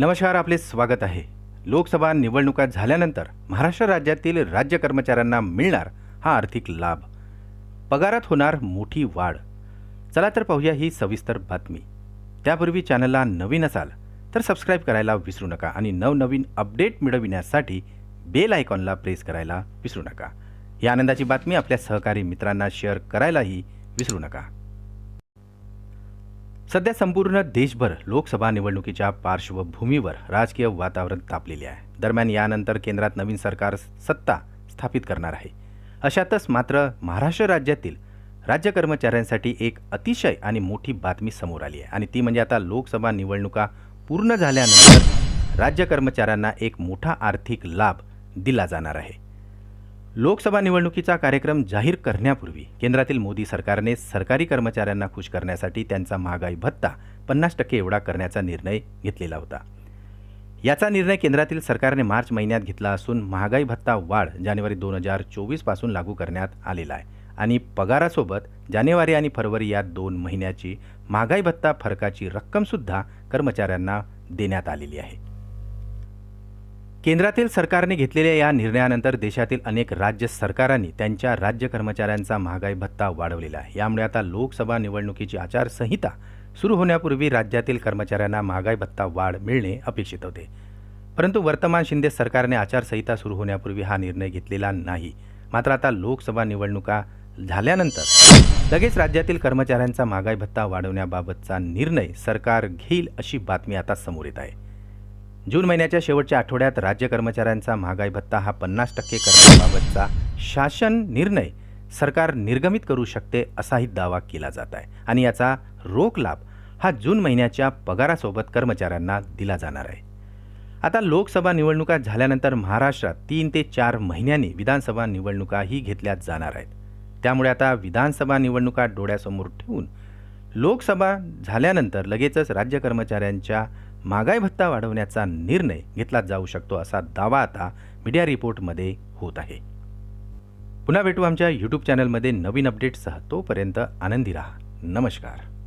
नमस्कार आपले स्वागत आहे. लोकसभा निवडणुका झाल्यानंतर महाराष्ट्र राज्यातील राज्य कर्मचाऱ्यांना मिळणार हा आर्थिक लाभ. पगारात होणार मोठी वाढ. चला तर पाहूया ही सविस्तर बातमी. त्यापूर्वी चॅनलला नवीन असाल तर सबस्क्राईब करायला विसरू नका आणि नवनवीन अपडेट मिळविण्यासाठी बेल आयकॉनला प्रेस करायला विसरू नका. ही आनंदाची बातमी आपल्या सहकारी मित्रांना शेअर करायलाही विसरू नका. सध्या संपूर्ण देशभर लोकसभा निवडणुकीच्या पार्श्वभूमीवर राजकीय वातावरण तापलेले आहे. दरम्यान यानंतर केंद्रात नवीन सरकार सत्ता स्थापित करणार आहे. अशातच मात्र महाराष्ट्र राज्यातील राज्य कर्मचाऱ्यांसाठी एक अतिशय आणि मोठी बातमी समोर आली आहे. आणि ती म्हणजे आता लोकसभा निवडणुका पूर्ण झाल्यानंतर राज्य कर्मचाऱ्यांना एक मोठा आर्थिक लाभ दिला जाणार आहे. लोकसभा निवडणुकीचा कार्यक्रम जाहीर करण्यापूर्वी केंद्रातील मोदी सरकारने सरकारी कर्मचाऱ्यांना खुश करण्यासाठी त्यांचा महागाई भत्ता पन्नास टक्के एवढा करण्याचा निर्णय घेतलेला होता. याचा निर्णय केंद्रातील सरकारने मार्च महिन्यात घेतला असून महागाई भत्ता वाढ जानेवारी दोन हजार चोवीसपासून लागू करण्यात आलेला आहे आणि पगारासोबत जानेवारी आणि फरवरी या दोन महिन्याची महागाई भत्ता फरकाची रक्कमसुद्धा कर्मचाऱ्यांना देण्यात आलेली आहे. केंद्रातील सरकारने घेतलेल्या या निर्णयानंतर देशातील अनेक राज्य सरकारांनी त्यांच्या राज्य कर्मचाऱ्यांचा महागाई भत्ता वाढवलेला आहे. यामुळे आता लोकसभा निवडणुकीची आचारसंहिता सुरू होण्यापूर्वी राज्यातील कर्मचाऱ्यांना महागाई भत्ता वाढ मिळणे अपेक्षित होते. परंतु वर्तमान शिंदे सरकारने आचारसंहिता सुरू होण्यापूर्वी हा निर्णय घेतलेला नाही. मात्र आता लोकसभा निवडणुका झाल्यानंतर लगेच राज्यातील कर्मचाऱ्यांचा महागाई भत्ता वाढवण्याबाबतचा निर्णय सरकार घेईल अशी बातमी आता समोर येत आहे. जून महिन्याच्या शेवटच्या आठवड्यात राज्य कर्मचाऱ्यांचा महागाई भत्ता हा पन्नास टक्के करण्याबाबतचा शासन निर्णय सरकार निर्गमित करू शकते असाही दावा केला जात आहे. आणि याचा रोख लाभ हा जून महिन्याच्या पगारासोबत कर्मचाऱ्यांना दिला जाणार आहे. आता लोकसभा निवडणुका झाल्यानंतर महाराष्ट्रात तीन ते चार महिन्यांनी विधानसभा निवडणुकाही घेतल्या जाणार आहेत. त्यामुळे आता विधानसभा निवडणुका डोळ्यासमोर ठेवून लोकसभा झाल्यानंतर लगेचच राज्य कर्मचाऱ्यांच्या महागाई भत्ता वाढवण्याचा निर्णय घेतला जाऊ शकतो असा दावा आता मीडिया रिपोर्टमध्ये होत आहे. पुन्हा भेटू आमच्या यूट्यूब चॅनलमध्ये नवीन अपडेट्ससह तोपर्यंत आनंदी राहा. नमस्कार.